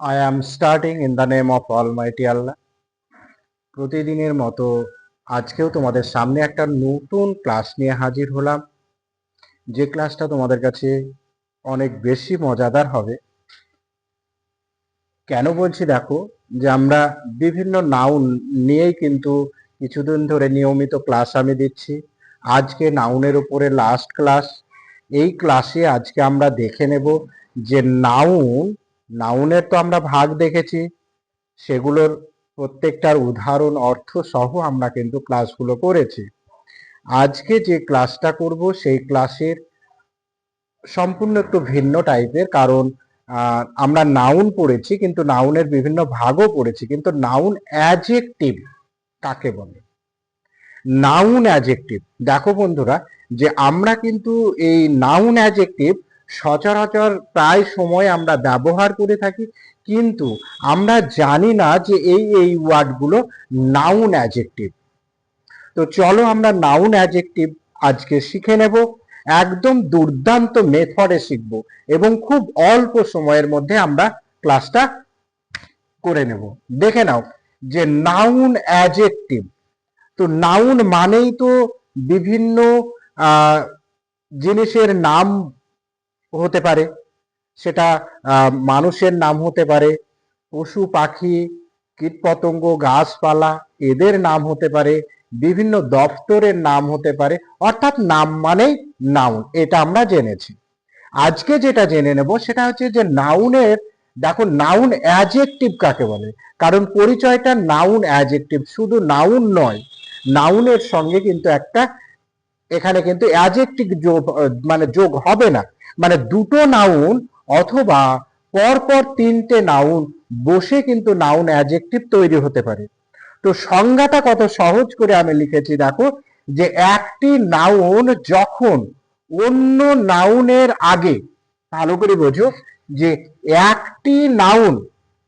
I am starting in the name of Almighty Allah. প্রতিদিনের মতো আজকেও তোমাদের সামনে একটা নতুন ক্লাস নিয়ে হাজির হলাম। যে ক্লাসটা তোমাদের কাছে অনেক বেশি মজাদার হবে। কেন বলছি দেখো যে আমরা বিভিন্ন নাউন নিয়েই কিন্তু কিছুদিন ধরে নিয়মিত ক্লাস আমি দিচ্ছি। আজকে নাউনের উপরে লাস্ট ক্লাস এই ক্লাসে আজকে আমরা দেখে নেব যে নাউন নাউনের তো আমরা ভাগ দেখেছি, সেগুলোর প্রত্যেকটার উদাহরণ, অর্থ সহ আমরা কিন্তু ক্লাসগুলো করেছি। আজকে যে ক্লাসটা করব, সেই ক্লাসের সম্পূর্ণ একটু ভিন্ন টাইপের কারণ আমরা নাউন পড়েছি, কিন্তু নাউনের বিভিন্ন ভাগও পড়েছি, কিন্তু নাউন অ্যাজেক্টিভ কাকে বলে? নাউন অ্যাজেক্টিভ দেখো বন্ধুরা, যে আমরা কিন্তু এই নাউন অ্যাজেক্টিভ সচরাচর প্রায় সময় আমরা ব্যবহার করে থাকি, কিন্তু আমরা জানি না যে এই এই ওয়ার্ডগুলো নাউন অ্যাজেক্টিভ তো চলো আমরা নাউন অ্যাজেক্টিভ আজকে শিখে নেব। একদম দুর্দান্ত মেথডে শিখব এবং খুব অল্প সময়ের মধ্যে আমরা ক্লাসটা করে নেব। দেখে নাও যে নাউন অ্যাজেক্টিভ তো নাউন মানেই তো বিভিন্ন জিনিসের নাম হতে পারে। সেটা মানুষের নাম হতে পারে, পশু, পাখি, কীটপতঙ্গ, গাছপালা, এদের নাম হতে পারে, বিভিন্ন দপ্তরের নাম হতে পারে, অর্থাৎ নাম মানেই নাউন এটা আমরা জেনেছি। আজকে যেটা জেনে নেব সেটা হচ্ছে যে নাউনের দেখো নাউন অ্যাজেক্টিভ কাকে বলে? কারণ পরিচয়টা নাউন অ্যাজেক্টিভ শুধু নাউন নয় নাউনের সঙ্গে কিন্তু একটা, এখানে কিন্তু অ্যাজেক্টিভ যোগ মানে যোগ হবে না। মানে দুটো নাউন অথবা পরপর তিনটে নাউন বসে কিন্তু নাউন অ্যাজেক্টিভ তৈরি হতে পারে। তো সংজ্ঞাটা কত সহজ করে আমি লিখেছি, দেখো, যে একটি নাউন যখন অন্য নাউনের আগে, ভালো করে বোঝো, যে একটি নাউন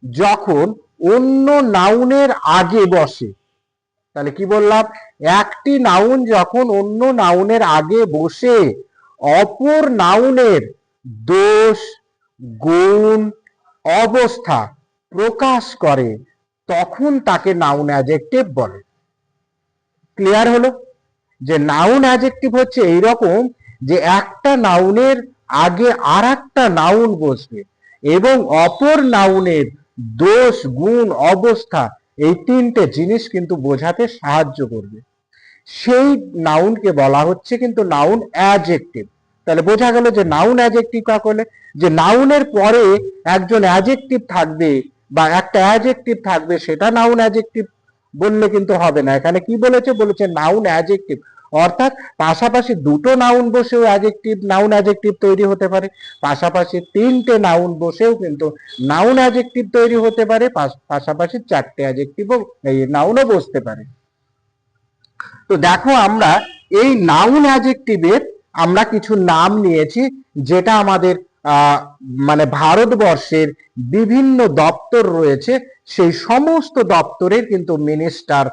যখন অন্য নাউনের আগে বসে, তাহলে কি বললাম? একটি নাউন যখন অন্য নাউনের আগে বসে অপর নাউনের দোষ, গুণ, অবস্থা প্রকাশ করে, তখন তাকে নাউন অ্যাজেক্টিভ বলে। ক্লিয়ার হলো? যে নাউন অ্যাজেক্টিভ হচ্ছে এইরকম যে একটা নাউনের আগে আর একটা নাউন বসবে এবং অপর নাউনের দোষ, গুণ, অবস্থা এই তিনটে জিনিস কিন্তু বোঝাতে সাহায্য করবে। সেই নাউনকে বলা হচ্ছে কিন্তু নাউন অ্যাজেক্টিভ তাহলে বোঝা গেল যে নাউন অ্যাজেক্টিভ কাকে বলে? যে নাউনের পরে একজন অ্যাজেক্টিভ থাকবে বা একটা অ্যাজেক্টিভ থাকবে, সেটা নাউন অ্যাজেক্টিভ বললে কিন্তু হবে না। এখানে কি বলেছে? বলেছে নাউন অ্যাজেক্টিভ অর্থাৎ পাশাপাশি দুটো নাউন বসেও অ্যাজেক্টিভ নাউন অ্যাজেক্টিভ তৈরি হতে পারে। পাশাপাশি তিনটে নাউন বসেও কিন্তু নাউন অ্যাজেক্টিভ তৈরি হতে পারে। পাশ- পাশাপাশি চারটে অ্যাজেক্টিভও এই নাউনও বসতে পারে। তো দেখো আমরা এই নাউন অ্যাজেক্টিভের আমরা কিছু নাম নিয়েছি যেটা আমাদের মানে ভারতবর্ষের বিভিন্ন দপ্তর রয়েছে। সেই সমস্ত দপ্তরের কিন্তু মিনিস্টার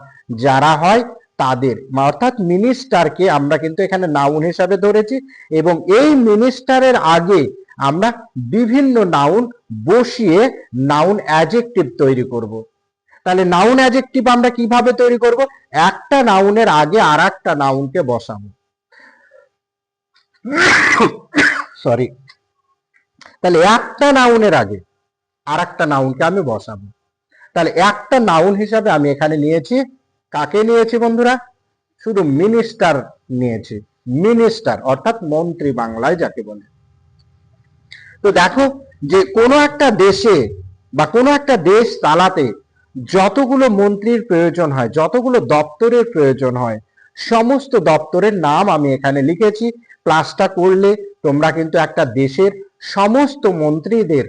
যারা হয় তাদের অর্থাৎ মিনিস্টারকে আমরা কিন্তু এখানে নাউন হিসাবে ধরেছি এবং এই মিনিস্টারের আগে আমরা বিভিন্ন নাউন বসিয়ে নাউন অ্যাজেক্টিভ তৈরি করব। তাহলে নাউন অ্যাজেক্টিভ আমরা কীভাবে তৈরি করব? একটা নাউনের আগে আর একটা নাউনকে বসাবো। সরি তাহলে একটা নাউনের আগে আর একটা নাউনকে আমি বসাবো। তাহলে একটা নাউন হিসাবে আমি এখানে নিয়েছি। কাকে নিয়েছি বন্ধুরা? শুধু মিনিস্টার নিয়েছি। মিনিস্টার অর্থাৎ মন্ত্রী বাংলায় যাকে বলে। তো দেখো যে কোনো একটা দেশে বা কোনো একটা দেশ চালাতে যতগুলো মন্ত্রীর প্রয়োজন হয়, যতগুলো দপ্তরের প্রয়োজন হয়, সমস্ত দপ্তরের নাম আমি এখানে লিখেছি। প্লাসটা করলে তোমরা কিন্তু একটা দেশের সমস্ত মন্ত্রীদের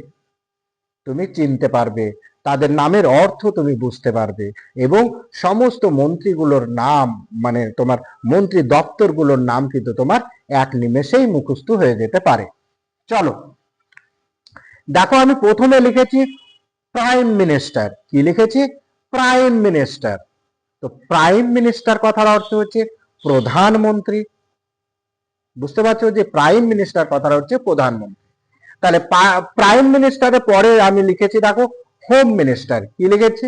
তুমি চিনতে পারবে। তাদের নামের অর্থ তুমি বুঝতে পারবে এবং সমস্ত মন্ত্রীগুলোর নাম মানে তোমার মন্ত্রী দপ্তরগুলোর নাম কিন্তু তোমার এক নিমেষেই মুখস্থ হয়ে যেতে পারে। চলো, দেখো আমি প্রথমে লিখেছি প্রাইম মিনিস্টার কি লিখেছি? প্রাইম মিনিস্টার তো প্রাইম মিনিস্টার কথার অর্থ হচ্ছে প্রধানমন্ত্রী। বুঝতে পারছ যে প্রাইম মিনিস্টার কথাটা হচ্ছে প্রধানমন্ত্রী। তাহলে প্রাইম মিনিস্টারের পরে আমি লিখেছি দেখো হোম মিনিস্টার কি লিখেছি?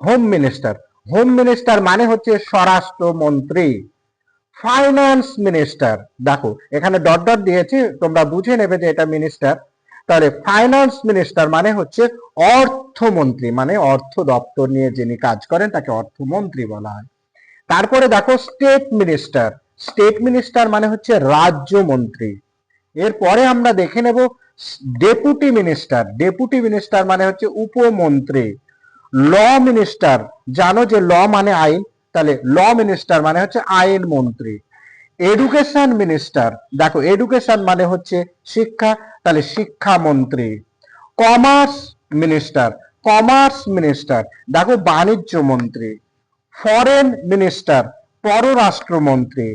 হোম মিনিস্টার হোম মিনিস্টার মানে হচ্ছে স্বরাষ্ট্রমন্ত্রী। ফাইন্যান্স মিনিস্টার দেখো, এখানে ডট ডট দিয়েছি, তোমরা বুঝে নেবে যে এটা মিনিস্টার তাহলে ফাইন্যান্স মিনিস্টার মানে হচ্ছে অর্থমন্ত্রী মানে অর্থ দপ্তর নিয়ে যিনি কাজ করেন তাকে অর্থমন্ত্রী বলা হয়। তারপরে দেখো স্টেট মিনিস্টার স্টেট মিনিস্টার মানে হচ্ছে রাজ্যমন্ত্রী। এরপরে আমরা দেখে নেব ডেপুটি মিনিস্টার ডেপুটি মিনিস্টার মানে হচ্ছে উপমন্ত্রী। ল মিনিস্টার জানো যে ল মানে আইন, তাহলে ল মিনিস্টার মানে হচ্ছে আইন মন্ত্রী এডুকেশন মিনিস্টার দেখো এডুকেশন মানে হচ্ছে শিক্ষা, তাহলে শিক্ষা মন্ত্রী কমার্স মিনিস্টার কমার্স মিনিস্টার দেখো, বাণিজ্য মন্ত্রী। ফরেন মিনিস্টার পররাষ্ট্রমন্ত্রী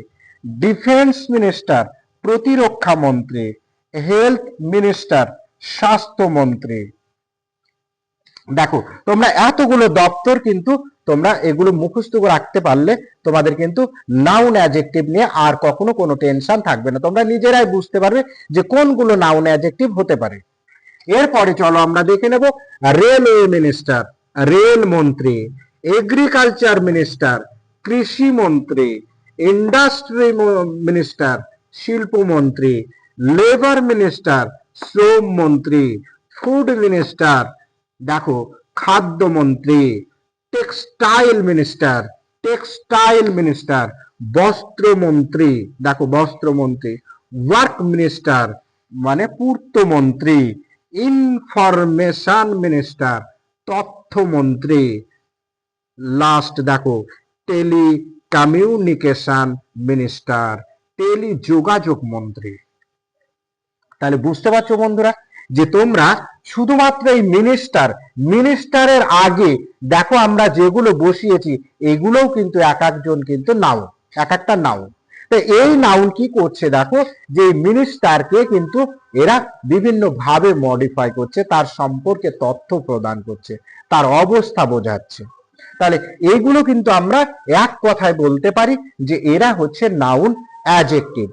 ডিফেন্স মিনিস্টার প্রতিরক্ষা মন্ত্রী। হেলথ মিনিস্টার স্বাস্থ্যমন্ত্রী দেখো, তোমরা এতগুলো দপ্তর কিন্তু তোমরা এগুলো মুখস্থ রাখতে পারলে তোমাদের কিন্তু নাউন অ্যাজেক্টিভ নিয়ে আর কখনো কোনো টেনশন থাকবে না। তোমরা নিজেরাই বুঝতে পারবে যে কোনগুলো নাউন অ্যাজেক্টিভ হতে পারে। এরপরে চলো আমরা দেখে নেব রেলওয়ে মিনিস্টার রেল মন্ত্রী এগ্রিকালচার মিনিস্টার কৃষি মন্ত্রী ইন্ডাস্ট্রি মিনিস্টার শিল্পমন্ত্রী লেবার মিনিস্টার শ্রম মন্ত্রী ফুড মিনিস্টার দেখো, খাদ্যমন্ত্রী টেক্সটাইল মিনিস্টার টেক্সটাইল মিনিস্টার বস্ত্রমন্ত্রী, দেখো বস্ত্রমন্ত্রী ওয়ার্ক মিনিস্টার মানে পূর্তমন্ত্রী ইনফরমেশন মিনিস্টার তথ্যমন্ত্রী লাস্ট দেখো টেলি কমিউনিকেশন মিনিস্টার টেলি যোগাযোগ মন্ত্রী। তাহলে বুঝতে পারছ বন্ধুরা? যে তোমরা শুধুমাত্র এই মিনিস্টার মিনিস্টারের আগে দেখো আমরা যেগুলো বসিয়েছি, এগুলোও কিন্তু এক একজন কিন্তু নাও এক একটা নাও তো এই নাউন কি করছে দেখো, যে মিনিস্টারকে কিন্তু এরা বিভিন্ন ভাবে মডিফাই করছে, তার সম্পর্কে তথ্য প্রদান করছে, তার অবস্থা বোঝাচ্ছে। তাহলে এইগুলো কিন্তু আমরা এক কথায় বলতে পারি যে এরা হচ্ছে নাউন অ্যাজেক্টিভ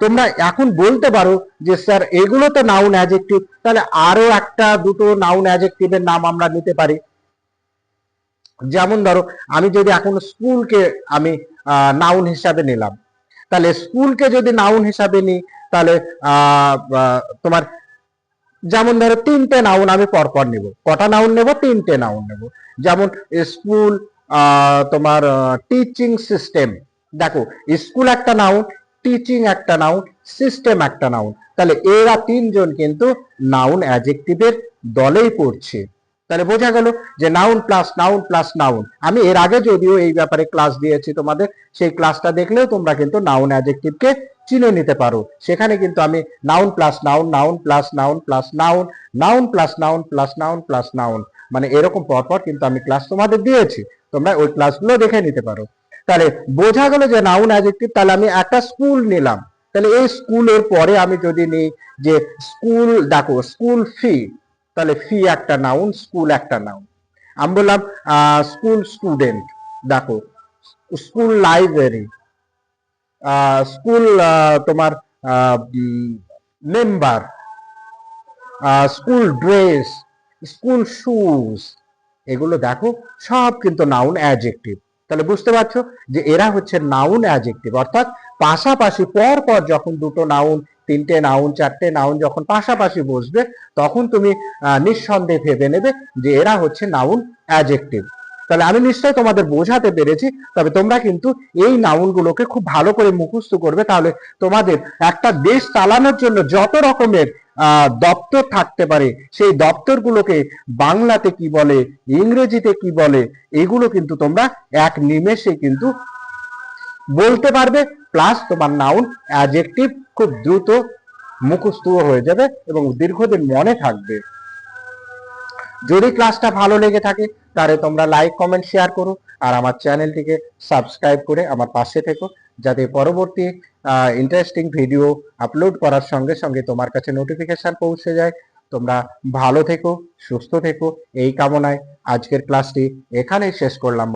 তোমরা এখন বলতে পারো যে, স্যার, এগুলো তো নাউন অ্যাজেক্টিভ তাহলে আরও একটা দুটো নাউন অ্যাজেক্টিভের নাম আমরা নিতে পারি। যেমন ধরো, আমি যদি এখন স্কুলকে আমি নাউন হিসাবে নিলাম, তাহলে স্কুলকে যদি নাউন হিসাবে নিই, তাহলে তোমার যেমন ধরো তিনটে নাউন আমি পরপর নেব, কটা নাউন নেব, তিনটে নাউন নেব। যেমন স্কুল তোমার টিচিং সিস্টেম দেখো, স্কুল একটা নাউন টিচিং একটা নাউন সিস্টেম একটা নাউন তাহলে এরা তিনজন কিন্তু নাউন অ্যাজেক্টিভের দলেই পড়ছে। তাহলে বোঝা গেল যে noun plus noun plus noun আমি এর আগে যদিও এই ব্যাপারে ক্লাস দিয়েছি তোমাদের, সেই ক্লাসটা দেখলেও তোমরা কিন্তু নাউন অ্যাজেক্টিভকে চিনে নিতে পারো। সেখানে কিন্তু আমি noun plus noun noun plus noun plus noun noun plus noun plus noun plus noun মানে এরকম পরপর কিন্তু আমি ক্লাস তোমাদের দিয়েছি। তোমরা ওই ক্লাসগুলো দেখে নিতে পারো। তাহলে বোঝা গেল যে নাউন অ্যাজেক্টিভ তাহলে আমি একটা স্কুল নিলাম। তাহলে এই স্কুলের পরে আমি যদি নিই যে স্কুল দেখো স্কুল ফি তাহলে ফি একটা নাউন স্কুল একটা নাউন আমি বললাম স্কুল স্টুডেন্ট দেখো স্কুল লাইব্রেরি স্কুল তোমার member school dress school shoes এগুলো দেখো, সব কিন্তু নাউন অ্যাজেক্টিভ তাহলে বুঝতে পারছ যে এরা হচ্ছে নাউন অ্যাজেক্টিভ অর্থাৎ পাশাপাশি পর পর যখন দুটো নাউন তিনটে নাউন চারটে নাউন যখন পাশাপাশি বসবে, তখন তুমি নিঃসন্দেহে ভেবে নেবে যে এরা হচ্ছে নাউন অ্যাজেক্টিভ তাহলে আমি নিশ্চয় তোমাদের বোঝাতে পেরেছি, তবে তোমরা কিন্তু এই নাউনগুলোকে খুব ভালো করে মুখস্থ করবে, তাহলে তোমাদের একটা দেশ চালানোর জন্য যত রকমের দপ্তর থাকতে পারে। সেই দপ্তরগুলোকে বাংলাতে কি বলে, ইংরেজিতে কি বলে, এগুলো কিন্তু তোমরা এক নিমেষে কিন্তু বলতে পারবে। প্লাস তোমার নাউন অ্যাজেক্টিভ খুব দ্রুত মুখস্থ হয়ে যাবে এবং দীর্ঘদিন মনে থাকবে। যদি ক্লাসটা ভালো লেগে থাকে, তাহলে তোমরা লাইক কমেন্ট শেয়ার করো। আর আমার চ্যানেলটিকে সাবস্ক্রাইব করে আমার পাশে থেকো। যাতে পরবর্তী ইন্টারেস্টিং ভিডিও আপলোড করার সঙ্গে সঙ্গে তোমার কাছে নোটিফিকেশন পৌঁছে যায়। তোমরা ভালো থেকো, সুস্থ থেকো, এই কামনায় আজকের ক্লাসটি এখানেই শেষ করলাম।